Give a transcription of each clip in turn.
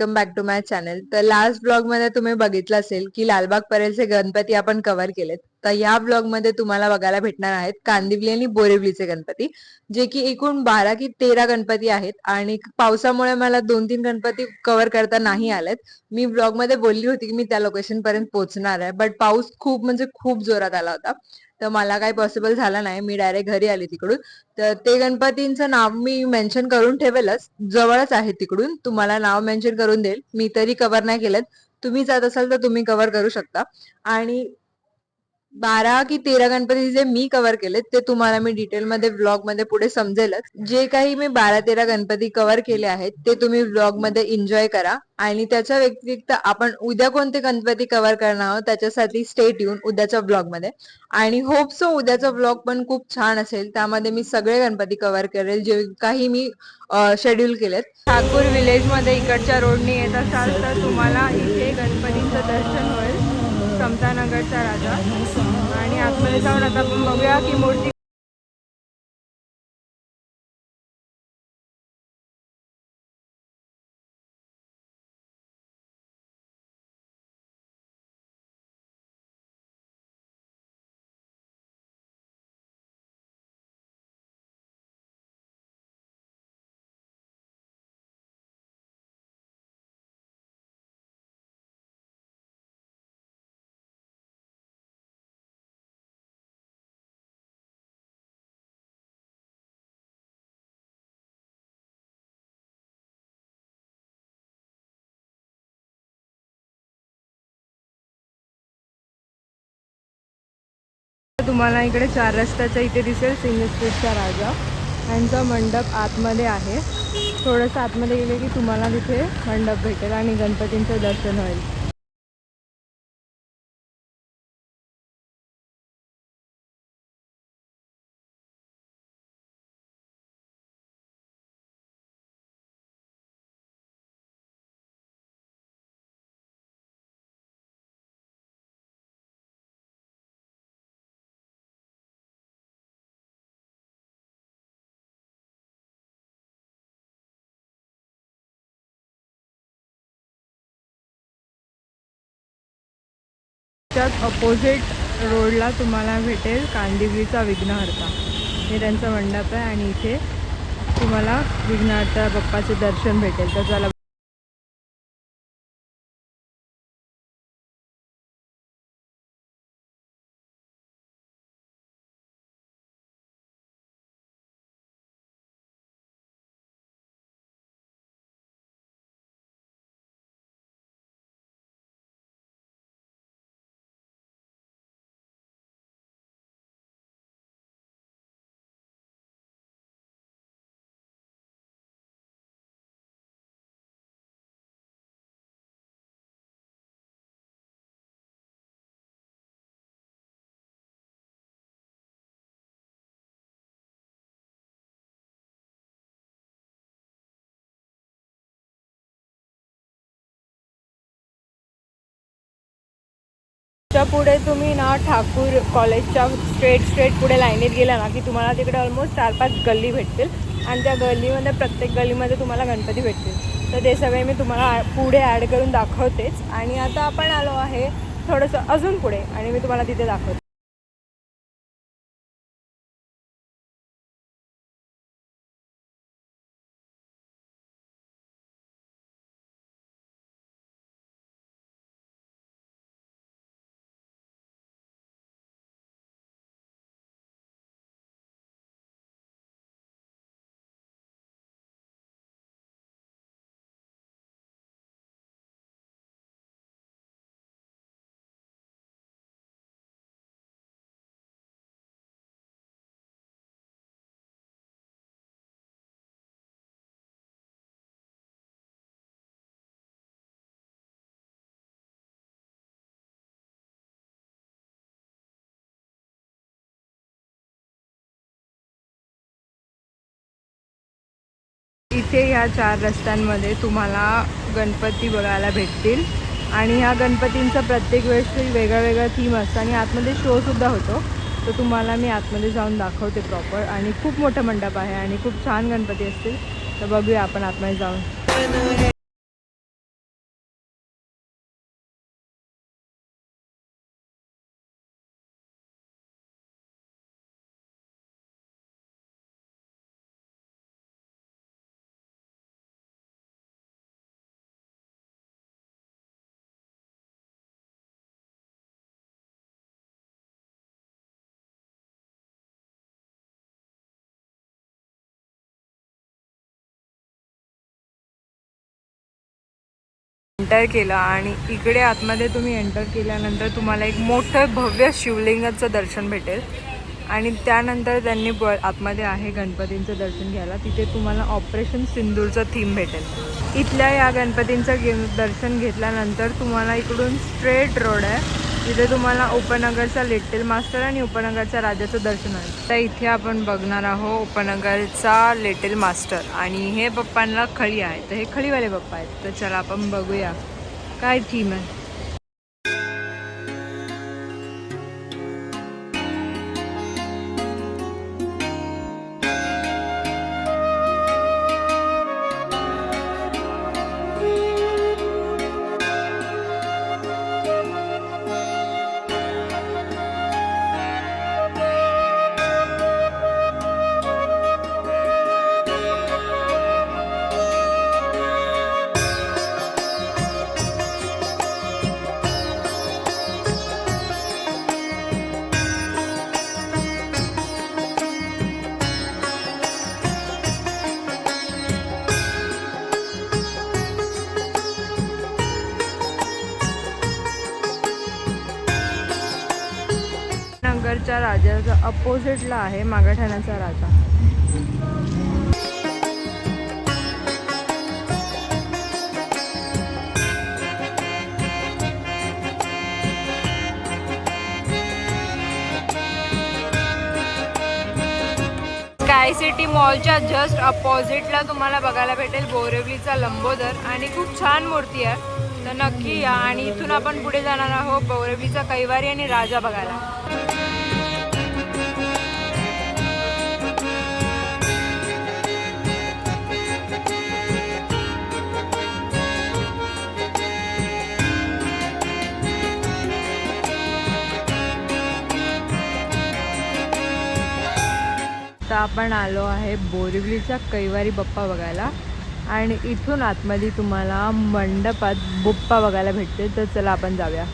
Welcome back to my channel तर last ब्लॉगमध्ये तुम्ही बघितलं असेल की लालबाग परेलचे गणपती आपण कव्हर केलेत. तर या ब्लॉगमध्ये तुम्हाला बघायला भेटणार आहेत कांदिवली आणि बोरिवलीचे गणपती जे की एकूण बारा की तेरा गणपती आहेत. आणि पावसामुळे मला दोन तीन गणपती कव्हर करता नाही आलेत. मी ब्लॉगमध्ये बोलली होती की मी त्या लोकेशन पर्यंत पोहोचणार आहे. बट पाऊस खूप म्हणजे खूप जोरात आला होता. तर मला काही पॉसिबल झालं नाही. मी डायरेक्ट घरी आली तिकडून. तर ते गणपतींचं नाव मी मेन्शन करून ठेवेलच. जवळच आहे तिकडून. तुम्हाला नाव मेन्शन करून देईल. मी तरी कव्हर नाही केलं तुम्ही जात असाल तर तुम्ही कव्हर करू शकता. आणि बारा की तेरा गणपती जे मी कव्हर केलेत ते तुम्हाला मी डिटेलमध्ये ब्लॉगमध्ये पुढे समजेलच. जे काही मी बारा तेरा गणपती कव्हर केले आहेत ते तुम्ही ब्लॉगमध्ये एन्जॉय करा. आणि त्याच्या व्यतिरिक्त आपण उद्या कोणते गणपती कव्हर करणार आहोत त्याच्यासाठी स्टेट येऊन उद्याच्या ब्लॉगमध्ये. आणि होप सो उद्याचा ब्लॉग पण खूप छान असेल त्यामध्ये मी सगळे गणपती कव्हर करेल जे काही मी शेड्यूल केलेत. ठाकूर विलेजमध्ये इकडच्या रोडने येत असाल तर तुम्हाला इथे गणपतीचं दर्शन होईल. समतानगरचा राजा. आतमध्ये जाऊन आता आपण बघूया की मूर्ती तुम्हाला इकडे चार रस्त्याच्या इथे दिसेल सिंग स्ट्रीटचा राजा. यांचा मंडप आतमध्ये आहे. थोडंसं आतमध्ये गेले की तुम्हाला तिथे मंडप भेटेल आणि गणपतींचं दर्शन होईल. त्यात अपोजिट रोडला तुम्हाला भेटेल कांदिवलीचा विघ्नहर्ता. हे त्यांचं मंडप आहे आणि इथे तुम्हाला विघ्नहर्ता बाप्पाचे दर्शन भेटेल. तर चला च्या पुढे तुम्ही ना ठाकूर कॉलेजच्या स्ट्रेट स्ट्रेट पुढे लाईनीत गेला ना की तुम्हाला तिकडे ऑलमोस्ट चार पाच गल्ली भेटतील. आणि त्या गल्लीमध्ये प्रत्येक गल्लीमध्ये तुम्हाला गणपती भेटतील. तर ते सगळे मी तुम्हाला पुढे ॲड करून दाखवतेच. आणि आता आपण आलो आहे थोडंसं अजून पुढे. आणि मी तुम्हाला तिथे दाखवते. इथे ह्या चार रस्त्यांमध्ये तुम्हाला गणपती बघायला भेटतील. आणि ह्या गणपतींचं प्रत्येक वेळेस वेगळा वेगळा थीम असतं आणि आतमध्ये शोसुद्धा होतो. तर तुम्हाला मी आतमध्ये जाऊन दाखवते प्रॉपर आणि खूप मोठं मंडप आहे आणि खूप छान गणपती असतील. तर बघूया आपण आतमध्ये जाऊन. एंटर केलं आणि इकडे आतमध्ये तुम्ही एंटर केल्यानंतर तुम्हाला एक मोठं भव्य शिवलिंगाचं दर्शन भेटेल. आणि त्यानंतर त्यांनी ब आतमध्ये आहे गणपतींचं दर्शन घ्यायला. तिथे तुम्हाला ऑपरेशन सिंदूरचं थीम भेटेल. इथल्या या गणपतींचं गे दर्शन घेतल्यानंतर तुम्हाला इकडून स्ट्रेट रोड आहे. तिथे तुम्हाला उपनगरचा लिटिल मास्टर आणि उपनगरच्या राजाचं दर्शन आहे. तर इथे आपण बघणार आहोत उपनगरचा लिटिल मास्टर. आणि हे पप्पांना खळी आहे. तर हे खळीवाले पप्पा आहेत. तर चला आपण बघूया. काय थीम आहे? नगरच्या राजाच्या अपोजिटला आहे मागाठाण्याचा राजा. स्काय सिटी मॉलच्या जस्ट अपोजिटला तुम्हाला बघायला भेटेल बोरिवलीचा लंबोदर आणि खूप छान मूर्ती आहे. तर नक्की या आणि इथून आपण पुढे जाणार आहोत बोरिवलीचा कैवारी आणि राजा बघायला. आपण आलो आहे बोरिवलीचा कैवारी बप्पा बघायला. आणि इथून आतमध्ये तुम्हाला मंडपात बुप्पा बघायला भेटते तर चला आपण जाऊया.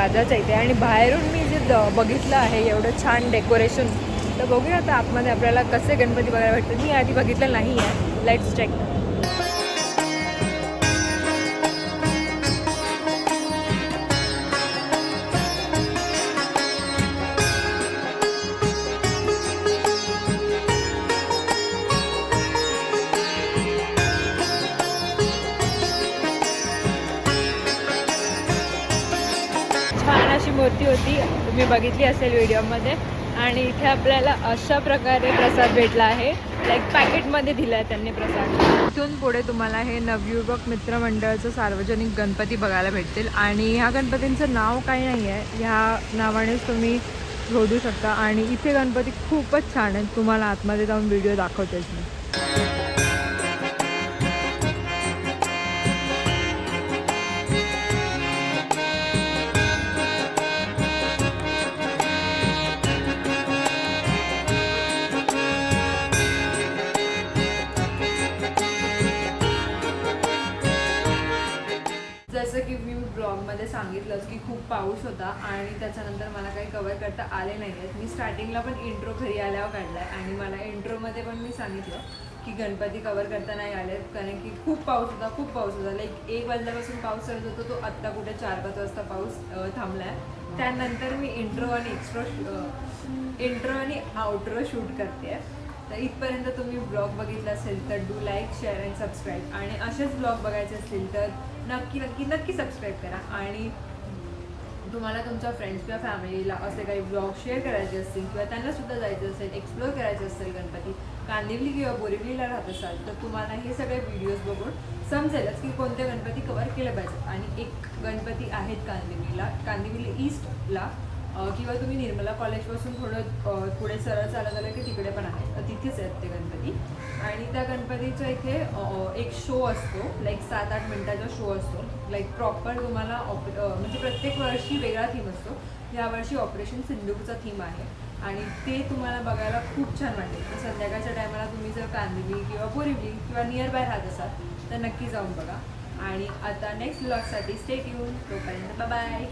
राजाच्या इथे आणि बाहेरून मी जे बघितलं आहे एवढं छान डेकोरेशन तर बघूया आता आतमध्ये आपल्याला कसे गणपती बघायला भेटतात. मी आधी बघितलं नाही आहे लेट्स चेक मूर्ती होती तुम्ही बघितली असेल व्हिडिओमध्ये. आणि इथे आपल्याला अशा प्रकारे प्रसाद भेटला आहे. लाईक पॅकेटमध्ये दिला आहे त्यांनी प्रसाद. इथून पुढे तुम्हाला हे नवयुवक मित्रमंडळाचं सार्वजनिक गणपती बघायला भेटतील. आणि ह्या गणपतींचं नाव काही नाही आहे ह्या नावानेच तुम्ही शोधू शकता. आणि इथे गणपती खूपच छान आहेत. तुम्हाला आतमध्ये जाऊन व्हिडिओ दाखवतेच मी. पाऊस होता आणि त्याच्यानंतर मला काही कवर करता आले नाही आहेत मी स्टार्टिंगला पण इंट्रो घरी आल्यावर काढला आहे आणि मला इंट्रोमध्ये पण मी सांगितलं की गणपती कवर करता नाही आले कारण की खूप पाऊस होता खूप पाऊस होता. लाईक एक वाजल्यापासून पाऊस चालत होता तो आत्ता कुठे चार पाच वाजता पाऊस थांबला आहे त्यानंतर मी इंट्रो आणि एक्स्ट्रो इंट्रो आणि आउट्रो शूट करते तर इथपर्यंत तुम्ही ब्लॉग बघितला असेल तर do like share and subscribe आणि असेच ब्लॉग बघायचे असतील तर नक्की नक्की नक्की सबस्क्राईब करा. आणि तुम्हाला तुमच्या फ्रेंड्स किंवा फॅमिलीला असे काही ब्लॉग शेअर करायचे असतील किंवा त्यांना सुद्धा जायचं असेल एक्सप्लोअर करायचे असेल गणपती कांदिवली किंवा बोरिवलीला राहत असाल तर तुम्हाला हे सगळे व्हिडिओज बघून समजेलच की कोणते गणपती कवर केले पाहिजेत आणि एक गणपती आहेत कांदिवलीला कांदिवली ईस्टला किंवा तुम्ही निर्मला कॉलेजपासून थोडं पुढे सरळ चालत आलं की तिकडे पण आहेत. तर तिथेच आहेत ते गणपती. आणि त्या गणपतीचा इथे एक शो असतो लाईक सात आठ मिनटाचा शो असतो. लाईक प्रॉपर तुम्हाला ऑप म्हणजे प्रत्येक वर्षी वेगळा थीम असतो. यावर्षी ऑपरेशन सिंधूचा थीम आहे. आणि ते तुम्हाला बघायला खूप छान वाटेल. तर संध्याकाळच्या टायमाला तुम्ही जर कांदिवली किंवा बोरिवली किंवा नियर बाय राहत असाल तर नक्की जाऊन बघा. आणि आता नेक्स्ट ब्लॉगसाठी स्टेट येऊन तोपर्यंत बाय